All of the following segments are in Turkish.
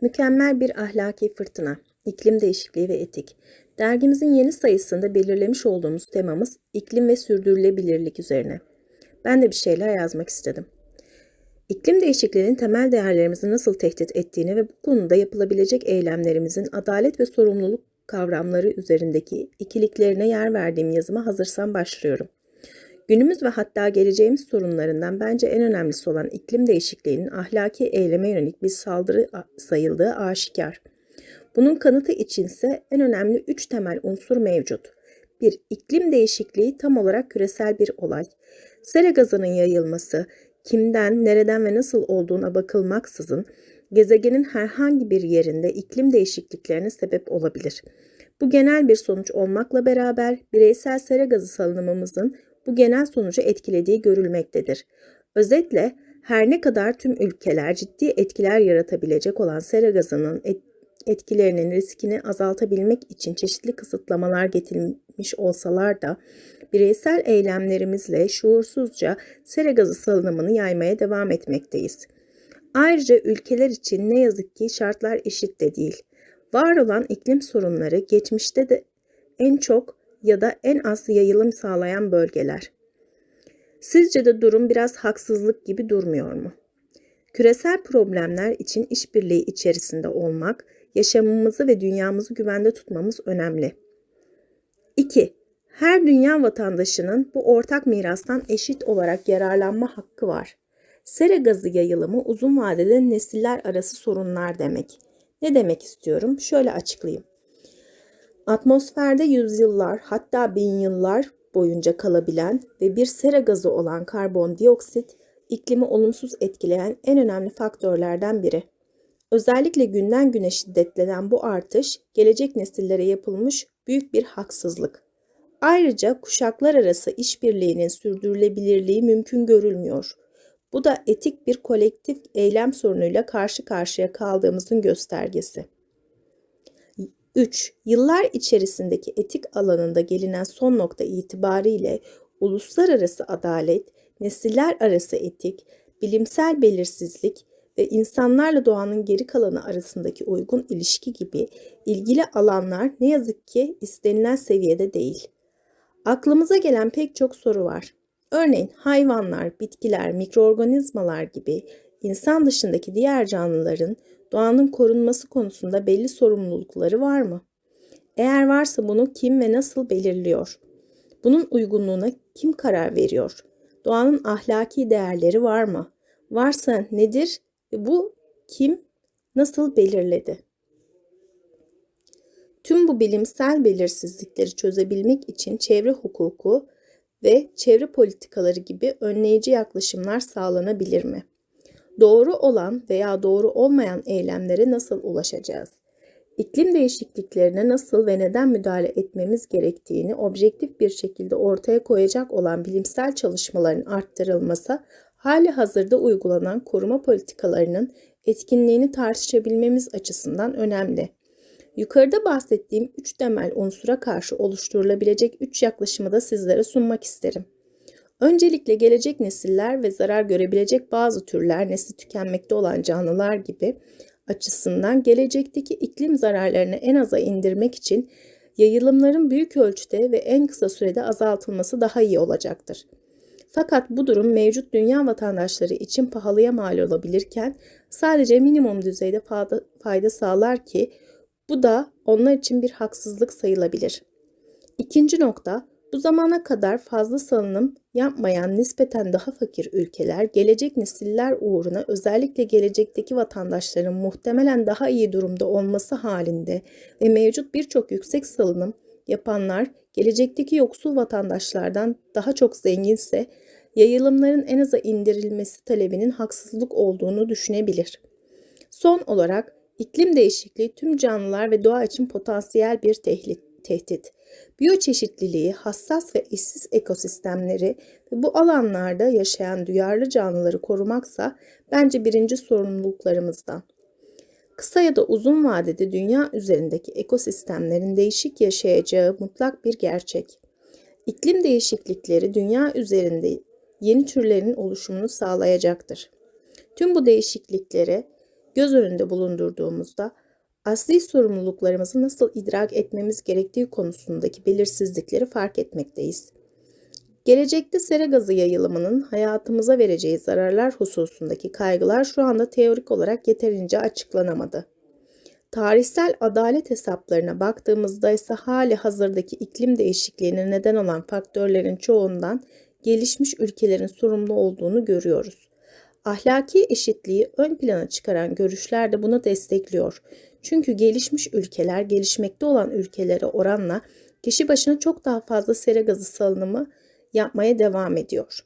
Mükemmel bir ahlaki fırtına, iklim değişikliği ve etik. Dergimizin yeni sayısında belirlemiş olduğumuz temamız iklim ve sürdürülebilirlik üzerine. Ben de bir şeyler yazmak istedim. İklim değişikliğinin temel değerlerimizi nasıl tehdit ettiğini ve bu konuda yapılabilecek eylemlerimizin adalet ve sorumluluk kavramları üzerindeki ikiliklerine yer verdiğim yazıma hazırsam başlıyorum. Günümüz ve hatta geleceğimiz sorunlarından bence en önemlisi olan iklim değişikliğinin ahlaki eyleme yönelik bir saldırı sayıldığı aşikar. Bunun kanıtı içinse en önemli üç temel unsur mevcut. 1. İklim değişikliği tam olarak küresel bir olay. Sera gazının yayılması, kimden, nereden ve nasıl olduğuna bakılmaksızın gezegenin herhangi bir yerinde iklim değişikliklerine sebep olabilir. Bu genel bir sonuç olmakla beraber bireysel sera gazı salınımımızın bu genel sonucu etkilediği görülmektedir. Özetle her ne kadar tüm ülkeler ciddi etkiler yaratabilecek olan sera gazının etkilerinin riskini azaltabilmek için çeşitli kısıtlamalar getirmiş olsalar da bireysel eylemlerimizle şuursuzca sera gazı salınımını yaymaya devam etmekteyiz. Ayrıca ülkeler için ne yazık ki şartlar eşit de değil. Var olan iklim sorunları geçmişte de en çok ya da en az yayılım sağlayan bölgeler. Sizce de durum biraz haksızlık gibi durmuyor mu? Küresel problemler için işbirliği içerisinde olmak, yaşamımızı ve dünyamızı güvende tutmamız önemli. 2. Her dünya vatandaşının bu ortak mirastan eşit olarak yararlanma hakkı var. Sera gazı yayılımı uzun vadede nesiller arası sorunlar demek. Ne demek istiyorum? Şöyle açıklayayım. Atmosferde yüzyıllar hatta bin yıllar boyunca kalabilen ve bir sera gazı olan karbondioksit iklimi olumsuz etkileyen en önemli faktörlerden biri. Özellikle günden güne şiddetlenen bu artış gelecek nesillere yapılmış büyük bir haksızlık. Ayrıca kuşaklar arası işbirliğinin sürdürülebilirliği mümkün görülmüyor. Bu da etik bir kolektif eylem sorunuyla karşı karşıya kaldığımızın göstergesi. 3. Yıllar içerisindeki etik alanında gelinen son nokta itibariyle uluslararası adalet, nesiller arası etik, bilimsel belirsizlik ve insanlarla doğanın geri kalanı arasındaki uygun ilişki gibi ilgili alanlar ne yazık ki istenilen seviyede değil. Aklımıza gelen pek çok soru var. Örneğin hayvanlar, bitkiler, mikroorganizmalar gibi insan dışındaki diğer canlıların doğanın korunması konusunda belli sorumlulukları var mı? Eğer varsa bunu kim ve nasıl belirliyor? Bunun uygunluğuna kim karar veriyor? Doğanın ahlaki değerleri var mı? Varsa nedir ve bu kim nasıl belirledi? Tüm bu bilimsel belirsizlikleri çözebilmek için çevre hukuku ve çevre politikaları gibi önleyici yaklaşımlar sağlanabilir mi? Doğru olan veya doğru olmayan eylemlere nasıl ulaşacağız? İklim değişikliklerine nasıl ve neden müdahale etmemiz gerektiğini objektif bir şekilde ortaya koyacak olan bilimsel çalışmaların arttırılması, hali hazırda uygulanan koruma politikalarının etkinliğini tartışabilmemiz açısından önemli. Yukarıda bahsettiğim üç temel unsura karşı oluşturulabilecek üç yaklaşımı da sizlere sunmak isterim. Öncelikle gelecek nesiller ve zarar görebilecek bazı türler nesli tükenmekte olan canlılar gibi açısından gelecekteki iklim zararlarını en aza indirmek için yayılımların büyük ölçüde ve en kısa sürede azaltılması daha iyi olacaktır. Fakat bu durum mevcut dünya vatandaşları için pahalıya mal olabilirken sadece minimum düzeyde fayda sağlar ki bu da onlar için bir haksızlık sayılabilir. İkinci nokta, bu zamana kadar fazla salınım yapmayan nispeten daha fakir ülkeler gelecek nesiller uğruna özellikle gelecekteki vatandaşların muhtemelen daha iyi durumda olması halinde ve mevcut birçok yüksek salınım yapanlar gelecekteki yoksul vatandaşlardan daha çok zenginse yayılımların en aza indirilmesi talebinin haksızlık olduğunu düşünebilir. Son olarak iklim değişikliği tüm canlılar ve doğa için potansiyel bir tehdit. Biyoçeşitliliği, hassas ve eşsiz ekosistemleri ve bu alanlarda yaşayan duyarlı canlıları korumaksa bence birinci sorumluluklarımızdan. Kısa ya da uzun vadede dünya üzerindeki ekosistemlerin değişik yaşayacağı mutlak bir gerçek. İklim değişiklikleri dünya üzerinde yeni türlerin oluşumunu sağlayacaktır. Tüm bu değişiklikleri göz önünde bulundurduğumuzda asli sorumluluklarımızı nasıl idrak etmemiz gerektiği konusundaki belirsizlikleri fark etmekteyiz. Gelecekte sera gazı yayılımının hayatımıza vereceği zararlar hususundaki kaygılar şu anda teorik olarak yeterince açıklanamadı. Tarihsel adalet hesaplarına baktığımızda ise hali hazırdaki iklim değişikliğine neden olan faktörlerin çoğundan gelişmiş ülkelerin sorumlu olduğunu görüyoruz. Ahlaki eşitliği ön plana çıkaran görüşler de bunu destekliyor. Çünkü gelişmiş ülkeler gelişmekte olan ülkelere oranla kişi başına çok daha fazla sera gazı salınımı yapmaya devam ediyor.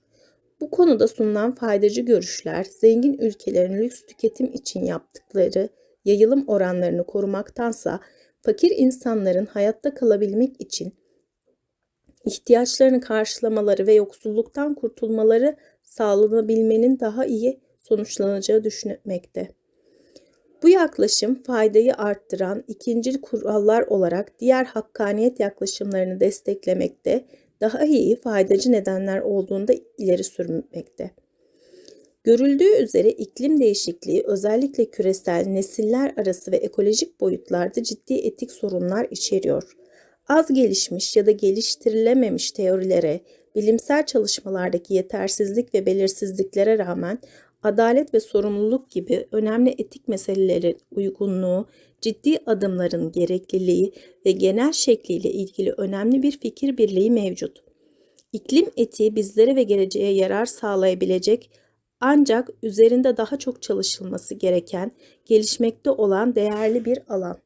Bu konuda sunulan faydacı görüşler, zengin ülkelerin lüks tüketim için yaptıkları yayılım oranlarını korumaktansa fakir insanların hayatta kalabilmek için ihtiyaçlarını karşılamaları ve yoksulluktan kurtulmaları sağlanabilmenin daha iyi sonuçlanacağı düşünülmekte. Bu yaklaşım faydayı arttıran ikinci kurallar olarak diğer hakkaniyet yaklaşımlarını desteklemekte, daha iyi faydacı nedenler olduğunda ileri sürmekte. Görüldüğü üzere iklim değişikliği özellikle küresel, nesiller arası ve ekolojik boyutlarda ciddi etik sorunlar içeriyor. Az gelişmiş ya da geliştirilememiş teorilere, bilimsel çalışmalardaki yetersizlik ve belirsizliklere rağmen adalet ve sorumluluk gibi önemli etik meselelerin uygunluğu, ciddi adımların gerekliliği ve genel şekliyle ilgili önemli bir fikir birliği mevcut. İklim etiği bizlere ve geleceğe yarar sağlayabilecek ancak üzerinde daha çok çalışılması gereken, gelişmekte olan değerli bir alan.